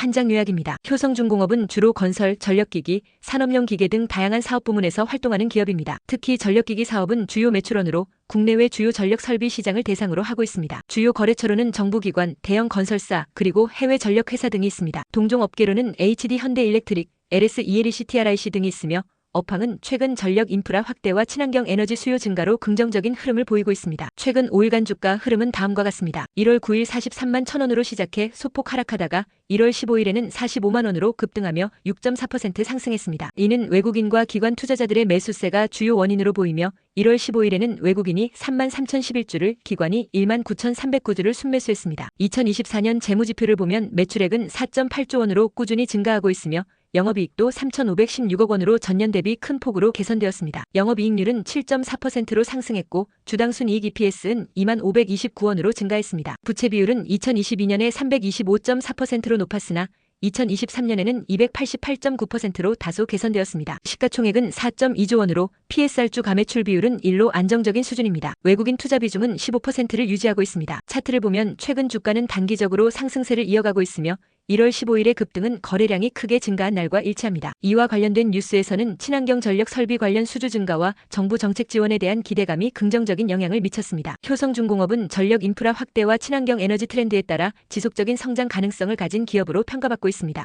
한장 요약입니다. 효성중공업은 주로 건설, 전력기기, 산업용 기계 등 다양한 사업 부문에서 활동하는 기업입니다. 특히 전력기기 사업은 주요 매출원으로 국내외 주요 전력 설비 시장을 대상으로 하고 있습니다. 주요 거래처로는 정부기관, 대형 건설사, 그리고 해외 전력 회사 등이 있습니다. 동종 업계로는 HD 현대일렉트릭, LS ELEC TRIC 등이 있으며 업황은 최근 전력 인프라 확대와 친환경 에너지 수요 증가로 긍정적인 흐름을 보이고 있습니다. 최근 5일간 주가 흐름은 다음과 같습니다. 1월 9일 43만 1천원으로 시작해 소폭 하락하다가 1월 15일에는 45만 원으로 급등하며 6.4% 상승했습니다. 이는 외국인과 기관 투자자들의 매수세가 주요 원인으로 보이며 1월 15일에는 외국인이 3만 3,011주를 기관이 1만 9,309주를 순매수했습니다. 2024년 재무지표를 보면 매출액은 4.8조 원으로 꾸준히 증가하고 있으며 영업이익도 3,516억 원으로 전년 대비 큰 폭으로 개선되었습니다. 영업이익률은 7.4%로 상승했고 주당 순이익 EPS는 2만 529원으로 증가했습니다. 부채 비율은 2022년에 325.4%로 높았으나 2023년에는 288.9%로 다소 개선되었습니다. 시가총액은 4.2조 원으로 PSR주 가매출 비율은 1로 안정적인 수준입니다. 외국인 투자 비중은 15%를 유지하고 있습니다. 차트를 보면 최근 주가는 단기적으로 상승세를 이어가고 있으며 1월 15일의 급등은 거래량이 크게 증가한 날과 일치합니다. 이와 관련된 뉴스에서는 친환경 전력 설비 관련 수주 증가와 정부 정책 지원에 대한 기대감이 긍정적인 영향을 미쳤습니다. 효성중공업은 전력 인프라 확대와 친환경 에너지 트렌드에 따라 지속적인 성장 가능성을 가진 기업으로 평가받고 있습니다.